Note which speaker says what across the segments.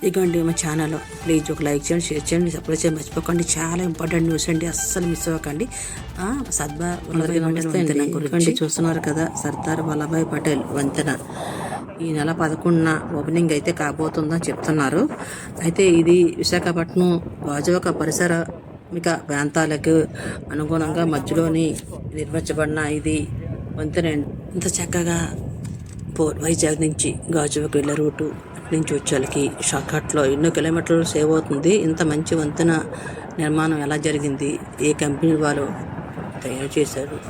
Speaker 1: ఇదిగోండి మా channel please ఒక లైక్ చేయండి షేర్ చేయండి సపోర్ట్ చేయండి. మర్చిపోకండి. చాలా ఇంపార్టెంట్ న్యూస్ అండి. అస్సలు మిస్ అవ్వకండి. సద్భా గురించి చూస్తున్నారు కదా సర్దార్ వల్లభాయ్ పటేల్ వంతెన. ఈ నెల పదకొండున ఓపెనింగ్ అయితే కాబోతుందని చెప్తున్నారు. అయితే ఇది విశాఖపట్నం గాజువాక పరిసరామిక ప్రాంతాలకు అనుగుణంగా మధ్యలోని నిర్మించబడిన ఇది వంతెన. ఇంత చక్కగా వైజాగ్ నుంచి గాజువాక వెళ్ళే రూటు. నుంచి వచ్చేళ్ళకి షార్ట్కట్లో ఎన్నో కిలోమీటర్లు సేవ్ అవుతుంది. ఇంత మంచి వంతెన నిర్మాణం ఎలా జరిగింది? ఏ కంపెనీ వాళ్ళు తయారు చేశారు?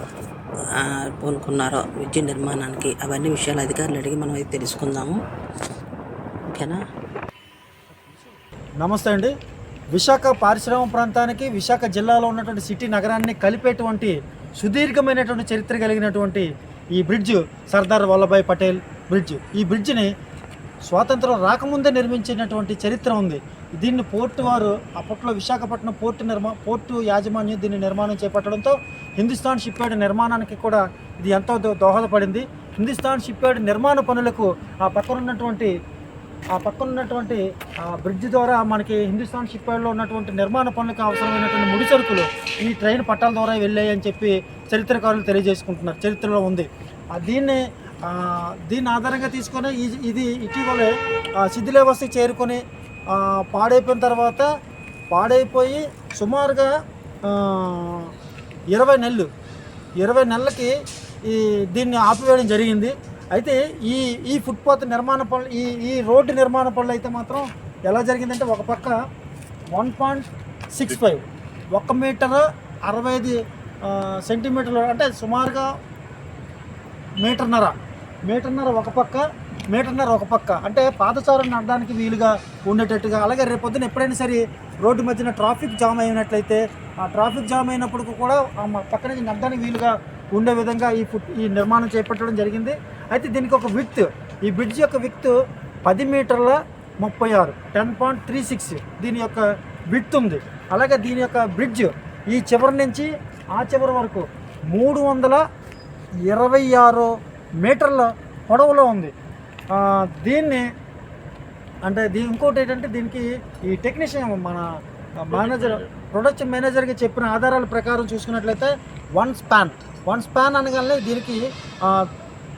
Speaker 1: ఆ, పూనుకున్నారో విద్యుత్ నిర్మాణానికి అవన్నీ విషయాలు అధికారులు అడిగి మనం అయితే తెలుసుకుందాము. ఓకేనా?
Speaker 2: నమస్తే అండి. విశాఖ పారిశ్రామిక ప్రాంతానికి విశాఖ జిల్లాలో ఉన్నటువంటి సిటీ నగరాన్ని కలిపేటువంటి సుదీర్ఘమైనటువంటి చరిత్ర కలిగినటువంటి ఈ బ్రిడ్జ్ సర్దార్ వల్లభాయ్ పటేల్ బ్రిడ్జ్. ఈ బ్రిడ్జిని స్వాతంత్రం రాకముందే నిర్మించినటువంటి చరిత్ర ఉంది. దీన్ని పోర్టు వారు అప్పట్లో విశాఖపట్నం పోర్టు నిర్మా పోర్టు యాజమాన్యం దీన్ని నిర్మాణం చేపట్టడంతో హిందుస్థాన్ షిప్ యార్డ్ నిర్మాణానికి కూడా ఇది ఎంతో దో- దోహదపడింది. హిందుస్థాన్ షిప్ యార్డ్ నిర్మాణ పనులకు ఆ పక్కన ఉన్నటువంటి ఆ పక్కన ఉన్నటువంటి ఆ బ్రిడ్జ్ ద్వారా మనకి హిందుస్థాన్ షిప్ యార్డ్లో ఉన్నటువంటి నిర్మాణ పనులకు అవసరమైనటువంటి ముడి సరుకులు ఈ ట్రైన్ పట్టాల ద్వారా వెళ్ళాయి అని చెప్పి చరిత్రకారులు తెలియజేసుకుంటున్నారు. చరిత్రలో ఉంది. దీన్ని దీని దీన్ని ఆధారంగా తీసుకొని ఇది ఇది ఇటీవలే ఆ, చేరుకొని పాడైపోయిన తర్వాత పాడైపోయి సుమారుగా ఇరవై నెలలు ఇరవై నెలలకి ఈ దీన్ని ఆపివేయడం జరిగింది. అయితే ఈ ఈ ఫుట్పాత్ నిర్మాణ పనులు ఈ ఈ రోడ్డు నిర్మాణ పనులు అయితే మాత్రం ఎలా జరిగిందంటే ఒక పక్క వన్ పాయింట్ సిక్స్ ఫైవ్ ఒక మీటర్ అరవై ఐదు సెంటీమీటర్లు అంటే సుమారుగా మీటర్నర మీటర్నర ఒక పక్క మీటర్నర ఒక పక్క. అంటే పాదచారం నడడానికి వీలుగా ఉండేటట్టుగా. అలాగే రేపొద్దున ఎప్పుడైనా సరే రోడ్డు మధ్యన ట్రాఫిక్ జామ్ అయినట్లయితే ఆ ట్రాఫిక్ జామ్ అయినప్పుడు కూడా ఆ పక్క నుంచి నడడానికి వీలుగా ఉండే విధంగా ఈ ఫుట్ ఈ నిర్మాణం చేపట్టడం జరిగింది. అయితే దీనికి ఒక విత్ ఈ బ్రిడ్జ్ యొక్క విత్ పది మీటర్ల ముప్పై ఆరు టెన్ పాయింట్ త్రీ సిక్స్ దీని యొక్క విత్ ఉంది. అలాగే దీని యొక్క బ్రిడ్జ్ ఈ చివరి నుంచి ఆ చివరి వరకు మూడు వందల ఇరవై ఆరు మీటర్ల పొడవులో ఉంది. దీన్ని అంటే దీ ఇంకోటి ఏంటంటే దీనికి ఈ టెక్నీషియన్ మన మేనేజర్ ప్రొడక్షన్ మేనేజర్కి చెప్పిన ఆధారాల ప్రకారం చూసుకున్నట్లయితే వన్ స్పాన్. వన్ స్పాన్ అనగానే దీనికి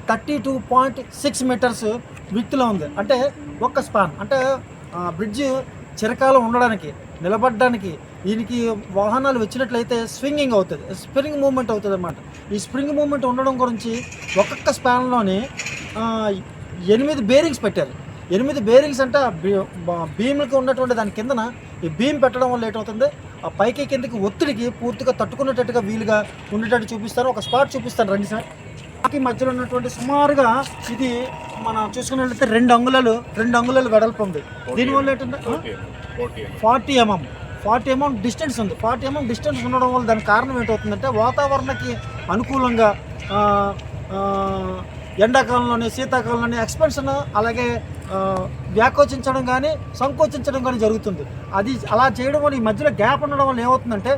Speaker 2: thirty two point six metres విత్తులో ఉంది. అంటే ఒక్క స్పాన్. అంటే బ్రిడ్జ్ చిరకాలం ఉండడానికి నిలబడడానికి దీనికి వాహనాలు వచ్చినట్లయితే స్వింగింగ్ అవుతుంది స్ప్రింగ్ మూమెంట్ అవుతుంది అనమాట ఈ స్ప్రింగ్ మూమెంట్ ఉండడం గురించి ఒక్కొక్క స్పాన్లోని ఎనిమిది బేరింగ్స్ పెట్టారు. ఎనిమిది బేరింగ్స్ అంటే బీమ్కి ఉన్నటువంటి దాని కిందన ఈ బీమ్ పెట్టడం వల్ల ఏంటవుతుంది? ఆ పైకి కిందకి ఒత్తిడికి పూర్తిగా తట్టుకునేటట్టుగా వీలుగా ఉండేటట్టు చూపిస్తారు ఒక స్పాట్ చూపిస్తాను రండి సార్. ఈ మధ్యలో ఉన్నటువంటి సుమారుగా ఇది మనం చూసుకున్నట్లయితే రెండు అంగుళాలు రెండు అంగుళాలు వెడల్పు ఉంది. దీనివల్ల ఏంటంటే forty MM. Forty amount distance ఉంది. ఫార్టీ అమౌంట్ డిస్టెన్స్ ఉండడం వల్ల దానికి కారణం ఏంటవుతుందంటే వాతావరణకి అనుకూలంగా ఎండాకాలంలోనే శీతాకాలంలోనే ఎండాకాలంలోని శీతాకాలంలోని ఎక్స్పెన్షన్ అలాగే వ్యాకోచించడం కానీ సంకోచించడం కానీ జరుగుతుంది. అది అలా చేయడం వల్ల ఈ మధ్యలో గ్యాప్ ఉండడం వల్ల ఏమవుతుందంటే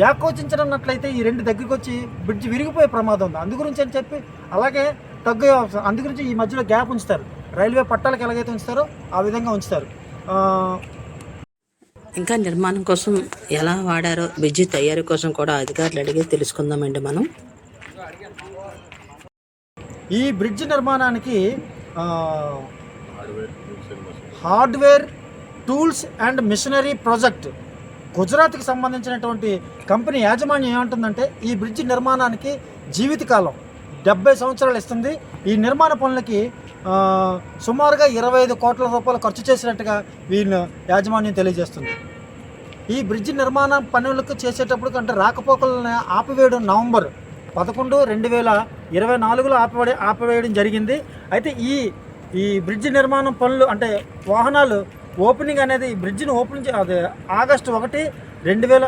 Speaker 2: వ్యాకోచించడన్నట్లయితే ఈ రెండు దగ్గరికి వచ్చి బ్రిడ్జ్ విరిగిపోయే ప్రమాదం ఉంది. అందు గురించి అని చెప్పి అలాగే తగ్గే అందు గురించి ఈ మధ్యలో గ్యాప్ ఉంచుతారు. రైల్వే పట్టాలకు ఎలాగైతే ఉంచుతారో ఆ విధంగా ఉంచుతారు.
Speaker 1: ఇంకా నిర్మాణం కోసం ఎలా వాడారో బ్రిడ్జి తయారీ కోసం కూడా అధికారులు అడిగి తెలుసుకుందామండి మనం.
Speaker 2: ఈ బ్రిడ్జ్ నిర్మాణానికి hardware tools and machinery project గుజరాత్కి సంబంధించినటువంటి కంపెనీ యాజమాన్యం ఏమంటుందంటే ఈ బ్రిడ్జ్ నిర్మాణానికి జీవితకాలం డెబ్బై సంవత్సరాలు ఇస్తుంది. ఈ నిర్మాణ పనులకి సుమారుగా ఇరవై ఐదు కోట్ల రూపాయలు ఖర్చు చేసినట్టుగా వీళ్ళు యాజమాన్యం తెలియజేస్తుంది. ఈ బ్రిడ్జ్ నిర్మాణ పనులకు చేసేటప్పుడు అంటే రాకపోకలను ఆపివేయడం నవంబర్ పదకొండు రెండు వేల ఇరవై నాలుగులో ఆపివేయ ఆపివేయడం జరిగింది. అయితే ఈ ఈ బ్రిడ్జ్ నిర్మాణం పనులు అంటే వాహనాలు ఓపెనింగ్ అనేది ఈ బ్రిడ్జిని ఓపెన్ చే ఆగస్టు ఒకటి రెండు వేల